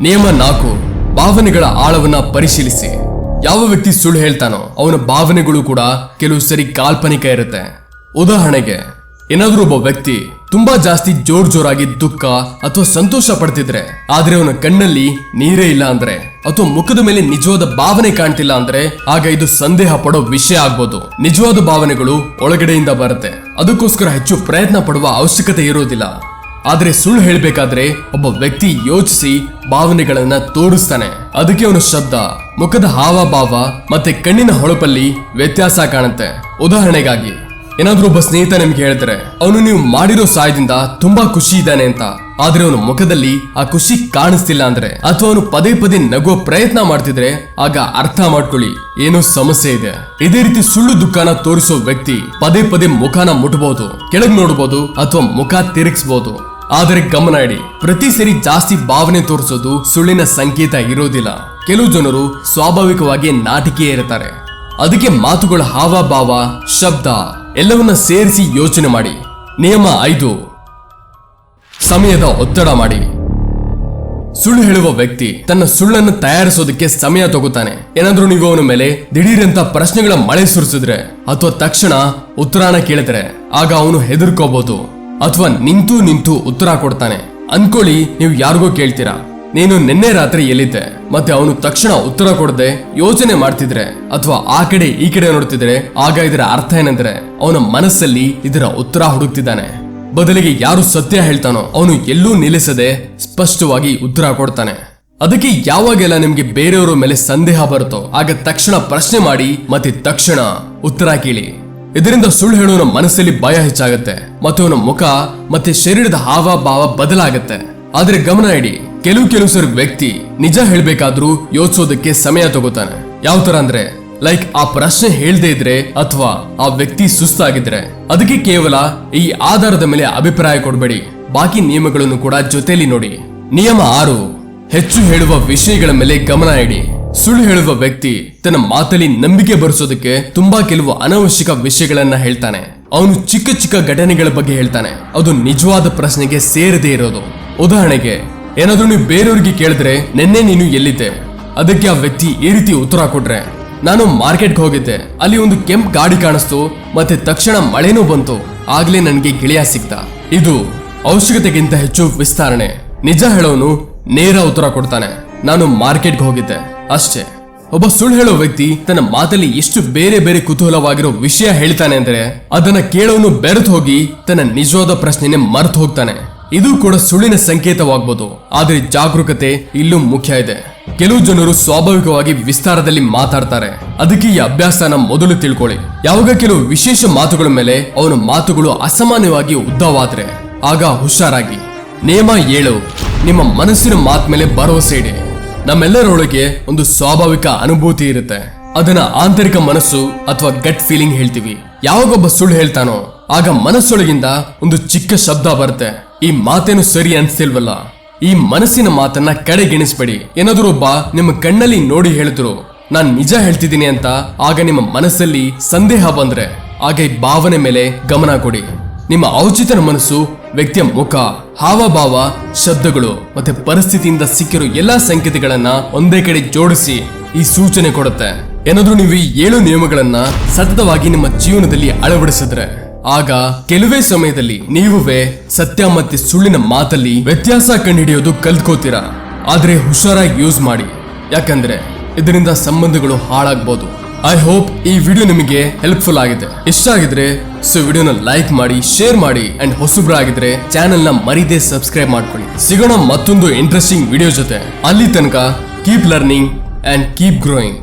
ನಿಯಮ ನಾಲ್ಕು, ಭಾವನೆಗಳ ಆಳವನ್ನ ಪರಿಶೀಲಿಸಿ. ಯಾವ ವ್ಯಕ್ತಿ ಸುಳ್ಳು ಹೇಳ್ತಾನೋ ಅವನ ಭಾವನೆಗಳು ಕೂಡ ಕೆಲವು ಸರಿ ಕಾಲ್ಪನಿಕ ಇರುತ್ತೆ. ಉದಾಹರಣೆಗೆ, ಏನಾದ್ರೂ ಒಬ್ಬ ವ್ಯಕ್ತಿ ತುಂಬಾ ಜಾಸ್ತಿ ಜೋರ್ ಜೋರಾಗಿ ದುಃಖ ಅಥವಾ ಸಂತೋಷ ಪಡ್ತಿದ್ರೆ, ಆದ್ರೆ ಅವನ ಕಣ್ಣಲ್ಲಿ ನೀರೇ ಇಲ್ಲ ಅಂದ್ರೆ, ಅಥವಾ ಮುಖದ ಮೇಲೆ ನಿಜವಾದ ಭಾವನೆ ಕಾಣ್ತಿಲ್ಲ ಅಂದ್ರೆ, ಆಗ ಇದು ಸಂದೇಹ ಪಡೋ ವಿಷಯ ಆಗ್ಬೋದು. ನಿಜವಾದ ಭಾವನೆಗಳು ಒಳಗಡೆಯಿಂದ ಬರುತ್ತೆ. ಅದಕ್ಕೋಸ್ಕರ ಹೆಚ್ಚು ಪ್ರಯತ್ನ ಪಡುವ ಅವಶ್ಯಕತೆ ಇರೋದಿಲ್ಲ. ಆದ್ರೆ ಸುಳ್ಳು ಹೇಳ್ಬೇಕಾದ್ರೆ ಒಬ್ಬ ವ್ಯಕ್ತಿ ಯೋಚಿಸಿ ಭಾವನೆಗಳನ್ನ ತೋರಿಸ್ತಾನೆ. ಅದಕ್ಕೆ ಅವನ ಶಬ್ದ, ಮುಖದ ಹಾವಭಾವ ಮತ್ತೆ ಕಣ್ಣಿನ ಹೊಳಪಲ್ಲಿ ವ್ಯತ್ಯಾಸ ಕಾಣುತ್ತೆ. ಉದಾಹರಣೆಗಾಗಿ ಏನಾದ್ರೂ ಒಬ್ಬ ಸ್ನೇಹಿತ ನಿಮ್ಗೆ ಹೇಳಿದ್ರೆ, ಅವನು ನೀವು ಮಾಡಿರೋ ಸಹಾಯದಿಂದ ತುಂಬಾ ಖುಷಿ ಇದ್ದಾನೆ ಅಂತ. ಆದ್ರೆ ಅವನ ಮುಖದಲ್ಲಿ ಆ ಖುಷಿ ಕಾಣಿಸ್ತಿಲ್ಲ ಅಂದ್ರೆ, ಅಥವಾ ಅವನು ಪದೇ ಪದೇ ನಗುವ ಪ್ರಯತ್ನ ಮಾಡ್ತಿದ್ರೆ, ಆಗ ಅರ್ಥ ಮಾಡ್ಕೊಳ್ಳಿ, ಏನೋ ಸಮಸ್ಯೆ ಇದೆ. ಇದೇ ರೀತಿ ಸುಳ್ಳು ದುಃಖನ ತೋರಿಸೋ ವ್ಯಕ್ತಿ ಪದೇ ಪದೇ ಮುಖನ ಮುಟ್ಬಹುದು ಕೆಳಗ್ ನೋಡ್ಬೋದು, ಅಥವಾ ಮುಖ ತಿರುಗಿಸ್ಬೋದು. ಆದರೆ ಗಮನ ಇಡಿ, ಪ್ರತಿ ಸರಿ ಜಾಸ್ತಿ ಭಾವನೆ ತೋರಿಸೋದು ಸುಳ್ಳಿನ ಸಂಕೇತ ಇರೋದಿಲ್ಲ. ಕೆಲವು ಜನರು ಸ್ವಾಭಾವಿಕವಾಗಿ ನಾಟಿಕೆ ಇರ್ತಾರೆ. ಅದಕ್ಕೆ ಮಾತುಗಳ ಹಾವಭಾವ, ಶಬ್ದ ಎಲ್ಲವನ್ನ ಸೇರಿಸಿ ಯೋಚನೆ ಮಾಡಿ. ನಿಯಮ ಐದು. ಸಮಯದ ಒತ್ತಡ ಮಾಡಿ. ಸುಳ್ಳು ಹೇಳುವ ವ್ಯಕ್ತಿ ತನ್ನ ಸುಳ್ಳನ್ನು ತಯಾರಿಸೋದಕ್ಕೆ ಸಮಯ ತಗೋತಾನೆ. ಏನಾದ್ರೂ ನೀವು ಅವನ ಮೇಲೆ ದಿಢೀರಂತ ಪ್ರಶ್ನೆಗಳ ಮಳೆ ಸುರಿಸಿದ್ರೆ ಅಥವಾ ತಕ್ಷಣ ಉತ್ತರಾನ ಕೇಳಿದ್ರೆ ಆಗ ಅವನು ಹೆದರ್ಕೋಬಹುದು ಅಥವಾ ನಿಂತು ನಿಂತು ಉತ್ತರ ಕೊಡ್ತಾನೆ. ಅನ್ಕೊಳ್ಳಿ, ನೀವು ಯಾರಿಗೋ ಕೇಳ್ತೀರಾ. ನೀನು ನಿನ್ನೆ ರಾತ್ರಿ ಎಲ್ಲಿದ್ದೆ? ಮತ್ತೆ ಅವನು ತಕ್ಷಣ ಉತ್ತರ ಕೊಡದೆ, ಯೋಚನೆ ಮಾಡ್ತಿದ್ರೆ, ಅಥವಾ ಆ ಕಡೆ ಈ ಕಡೆ ನೋಡ್ತಿದ್ರೆ, ಆಗ ಇದರ ಅರ್ಥ ಏನಂದ್ರೆ, ಅವನ ಮನಸ್ಸಲ್ಲಿ ಇದರ ಉತ್ತರ ಹುಡುಕ್ತಿದ್ದಾನೆ. ಬದಲಿಗೆ ಯಾರು ಸತ್ಯ ಹೇಳ್ತಾನೋ, ಅವನು ಎಲ್ಲೂ ನಿಲ್ಲಿಸದೆ ಸ್ಪಷ್ಟವಾಗಿ ಉತ್ತರ ಕೊಡ್ತಾನೆ. ಅದಕ್ಕೆ ಯಾವಾಗೆಲ್ಲ ನಿಮ್ಗೆ ಬೇರೆಯವರ ಮೇಲೆ ಸಂದೇಹ ಬರುತ್ತೋ, ಆಗ ತಕ್ಷಣ ಪ್ರಶ್ನೆ ಮಾಡಿ, ಮತ್ತೆ ತಕ್ಷಣ ಉತ್ತರ ಕೇಳಿ. ಇದರಿಂದ ಸುಳ್ಳು ಹೇಳೋನ ಮನಸ್ಸಲ್ಲಿ ಭಯ ಹೆಚ್ಚಾಗುತ್ತೆ, ಮತ್ತು ಅವನ ಮುಖ, ಮತ್ತೆ ಶರೀರದ ಹಾವಭಾವ ಬದಲಾಗುತ್ತೆ. ಆದ್ರೆ ಗಮನ ಇಡಿ ಕೆಲವು ಕೆಲವು ಸರ್ ವ್ಯಕ್ತಿ ನಿಜ ಹೇಳ್ಬೇಕಾದ್ರೂ ಯೋಚಿಸೋದಕ್ಕೆ ಸಮಯ ತಗೋತಾನೆ. ಯಾವ ತರ ಅಂದ್ರೆ ಲೈಕ್ ಆ ಪ್ರಶ್ನೆ ಹೇಳ್ದೇ ಇದ್ರೆ ಅಥವಾ ಆ ವ್ಯಕ್ತಿ ಸುಸ್ತಾಗಿದ್ರೆ, ಅದಕ್ಕೆ ಕೇವಲ ಈ ಆಧಾರದ ಮೇಲೆ ಅಭಿಪ್ರಾಯ ಕೊಡಬೇಡಿ. ಬಾಕಿ ನಿಯಮಗಳನ್ನು ಕೂಡ ಜೊತೆಯಲ್ಲಿ ನೋಡಿ. ನಿಯಮ ಆರು, ಹೆಚ್ಚು ಹೇಳುವ ವಿಷಯಗಳ ಮೇಲೆ ಗಮನ ಇಡಿ. ಸುಳ್ಳು ಹೇಳುವ ವ್ಯಕ್ತಿ ತನ್ನ ಮಾತಲ್ಲಿ ನಂಬಿಕೆ ಬರೆಸೋದಕ್ಕೆ ತುಂಬಾ ಕೆಲವು ಅನವಶ್ಯಕ ವಿಷಯಗಳನ್ನ ಹೇಳ್ತಾನೆ. ಅವನು ಚಿಕ್ಕ ಚಿಕ್ಕ ಘಟನೆಗಳ ಬಗ್ಗೆ ಹೇಳ್ತಾನೆ. ಅದು ನಿಜವಾದ ಪ್ರಶ್ನೆಗೆ ಸೇರದೇ ಇರೋದು. ಉದಾಹರಣೆಗೆ ಏನಾದ್ರೂ ನೀವು ಬೇರೆಯವ್ರಿಗೆ ಕೇಳಿದ್ರೆ ನಿನ್ನೆ ನೀನು ಎಲ್ಲಿದ್ದೆ? ಅದಕ್ಕೆ ಆ ವ್ಯಕ್ತಿ ಈ ರೀತಿ ಉತ್ತರ ಕೊಟ್ರೆ. ನಾನು ಮಾರ್ಕೆಟ್ಗೆ ಹೋಗಿದ್ದೆ. ಅಲ್ಲಿ ಒಂದು ಕೆಂಪ್ ಗಾಡಿ ಕಾಣಿಸ್ತು, ಮತ್ತೆ ತಕ್ಷಣ ಮಳೆನೂ ಬಂತು. ಆಗ್ಲೇ ನನಗೆ ಗಿಳಿಯ ಸಿಕ್ತ. ಇದು ಅವಶ್ಯಕತೆಗಿಂತ ಹೆಚ್ಚು ವಿಸ್ತರಣೆ. ನಿಜ ಹೇಳೋನು, ನೇರ ಉತ್ತರ ಕೊಡ್ತಾನೆ. ನಾನು ಮಾರ್ಕೆಟ್ಗೆ ಹೋಗಿದ್ದೆ. ಅಷ್ಟೇ. ಒಬ್ಬ ಸುಳ್ಳು ಹೇಳೋ ವ್ಯಕ್ತಿ ತನ್ನ ಮಾತಲ್ಲಿ ಎಷ್ಟು ಬೇರೆ ಬೇರೆ ಕುತೂಹಲವಾಗಿರೋ ವಿಷಯ ಹೇಳ್ತಾನೆ ಅಂದ್ರೆ, ಅದನ್ನ ಕೇಳೋನು ಬೆರೆತು ಹೋಗಿ ತನ್ನ ನಿಜವಾದ ಪ್ರಶ್ನೆನೆ ಮರೆತು ಹೋಗ್ತಾನೆ. ಇದು ಕೂಡ ಸುಳ್ಳಿನ ಸಂಕೇತವಾಗಬಹುದು ಆದರೆ ಜಾಗರೂಕತೆ ಇಲ್ಲೂ ಮುಖ್ಯ ಇದೆ. ಕೆಲವು ಜನರು ಸ್ವಾಭಾವಿಕವಾಗಿ ವಿಸ್ತಾರದಲ್ಲಿ ಮಾತಾಡ್ತಾರೆ. ಅದಕ್ಕೆ ಈ ಅಭ್ಯಾಸನ ಮೊದಲು ತಿಳ್ಕೊಳ್ಳಿ. ಯಾವಾಗ ಕೆಲವು ವಿಶೇಷ ಮಾತುಗಳ ಮೇಲೆ ಅವನ ಮಾತುಗಳು ಅಸಾಮಾನ್ಯವಾಗಿ ಉದ್ದವಾದ್ರೆ, ಆಗ ಹುಷಾರಾಗಿ. ನಿಯಮ ಏಳು. ನಿಮ್ಮ ಮನಸ್ಸಿನ ಮಾತ್ ಮೇಲೆ ಭರವಸೆ ಇಡಿ. ನಮ್ಮೆಲ್ಲರೊಳಗೆ ಒಂದು ಸ್ವಾಭಾವಿಕ ಅನುಭೂತಿ ಇರುತ್ತೆ. ಅದನ್ನ ಆಂತರಿಕ ಮನಸ್ಸು ಅಥವಾ ಗಟ್ ಫೀಲಿಂಗ್ ಹೇಳ್ತೀವಿ. ಯಾವಾಗೊಬ್ಬ ಸುಳ್ಳು ಹೇಳ್ತಾನೋ, ಆಗ ಮನಸ್ಸೊಳಗಿಂದ ಒಂದು ಚಿಕ್ಕ ಶಬ್ದ ಬರುತ್ತೆ. ಈ ಮಾತೇನು ಸರಿ ಅನ್ಸಿಲ್ವಲ್ಲ? ಈ ಮನಸ್ಸಿನ ಮಾತನ್ನ ಕಡೆಗೆಣಿಸ್ಬೇಡಿ. ಏನಾದರೂ ಒಬ್ಬ ನಿಮ್ಮ ಕಣ್ಣಲ್ಲಿ ನೋಡಿ ಹೇಳಿದ್ರು, ನಾನ್ ನಿಜ ಹೇಳ್ತಿದ್ದೀನಿ ಅಂತ ಆಗ ನಿಮ್ಮ ಮನಸ್ಸಲ್ಲಿ ಸಂದೇಹ ಬಂದ್ರೆ ಈ ಭಾವನೆ ಮೇಲೆ ಗಮನ ಕೊಡಿ. ನಿಮ್ಮ ಔಚಿತನ ಮನಸ್ಸು, ವ್ಯಕ್ತಿಯ ಮುಖ, ಹಾವಭಾವ, ಶಬ್ದಗಳು ಮತ್ತೆ ಪರಿಸ್ಥಿತಿಯಿಂದ ಸಿಕ್ಕಿರೋ ಎಲ್ಲಾ ಸಂಕೇತಗಳನ್ನ ಒಂದೇ ಕಡೆ ಜೋಡಿಸಿ ಈ ಸೂಚನೆ ಕೊಡುತ್ತೆ. ಏನಾದ್ರೂ ನೀವು ಈ ಏಳು ನಿಯಮಗಳನ್ನ ಸತತವಾಗಿ ನಿಮ್ಮ ಜೀವನದಲ್ಲಿ ಅಳವಡಿಸಿದ್ರೆ ಆಗ ಕೆಲವೇ ಸಮಯದಲ್ಲಿ ನೀವುವೇ ಸತ್ಯ ಮತ್ತೆ ಸುಳ್ಳಿನ ಮಾತಲ್ಲಿ ವ್ಯತ್ಯಾಸ ಕಂಡುಹಿಡಿಯೋದು ಕಲ್ತ್ಕೋತೀರಾ? ಆದ್ರೆ ಹುಷಾರಾಗಿ ಯೂಸ್ ಮಾಡಿ. ಯಾಕಂದ್ರೆ ಇದರಿಂದ ಸಂಬಂಧಗಳು ಹಾಳಾಗ್ಬೋದು. ಐ ಹೋಪ್ ಈ ವಿಡಿಯೋ ನಿಮಗೆ ಹೆಲ್ಪ್ಫುಲ್ ಆಗಿದೆ. ಇಷ್ಟ ಆಗಿದ್ರೆ ಸೊ ವಿಡಿಯೋನ ಲೈಕ್ ಮಾಡಿ ಶೇರ್ ಮಾಡಿ ಅಂಡ್ ಹೊಸಬ್ರಾಗಿದ್ರೆ ಚಾನೆಲ್ನ ಮರಿದೇ ಸಬ್ಸ್ಕ್ರೈಬ್ ಮಾಡ್ಕೊಳ್ಳಿ. ಸಿಗೋಣ ಮತ್ತೊಂದು ಇಂಟ್ರೆಸ್ಟಿಂಗ್ ವಿಡಿಯೋ ಜೊತೆ. ಅಲ್ಲಿ ತನಕ keep learning and keep growing